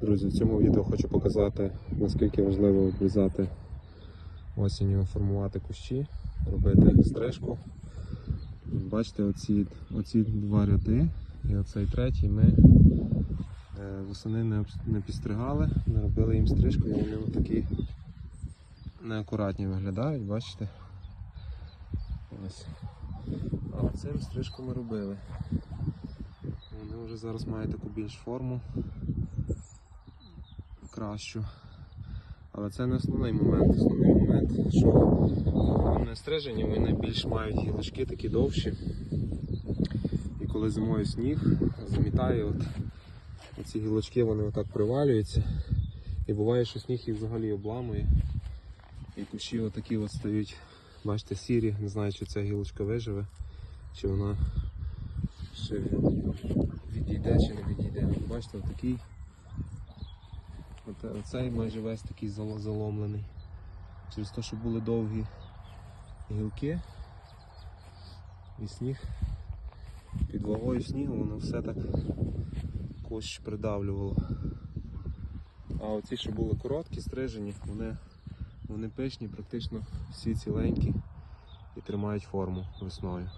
Друзі, в цьому відео хочу показати, наскільки важливо обрізати осінню, формувати кущі, робити стрижку. Бачите, оці, оці два ряди і оцей третій ми е, восени не, не підстригали, не робили їм стрижку, і вони такі неакуратні виглядають, бачите? Ось. А цим стрижку ми робили. Вони вже зараз мають таку більш форму кращу. Але це не основний момент. Основний момент, що вони стрижені, вони більш мають гілочки такі довші. І коли зимою сніг замітає, от, ці гілочки вони отак привалюються. І буває, що сніг їх взагалі обламує. І кущі отакі от стають, бачите, сірі, не знаю, чи ця гілочка виживе, чи вона ще відійде чи не відійде. Бачите, отакий. Оте- Оцей майже весь такий заломлений. Через те, що були довгі гілки і сніг. Під вагою снігу воно все так кущ придавлювало. А оці, що були короткі, стрижені, вони, вони пишні, практично всі ціленькі і тримають форму весною.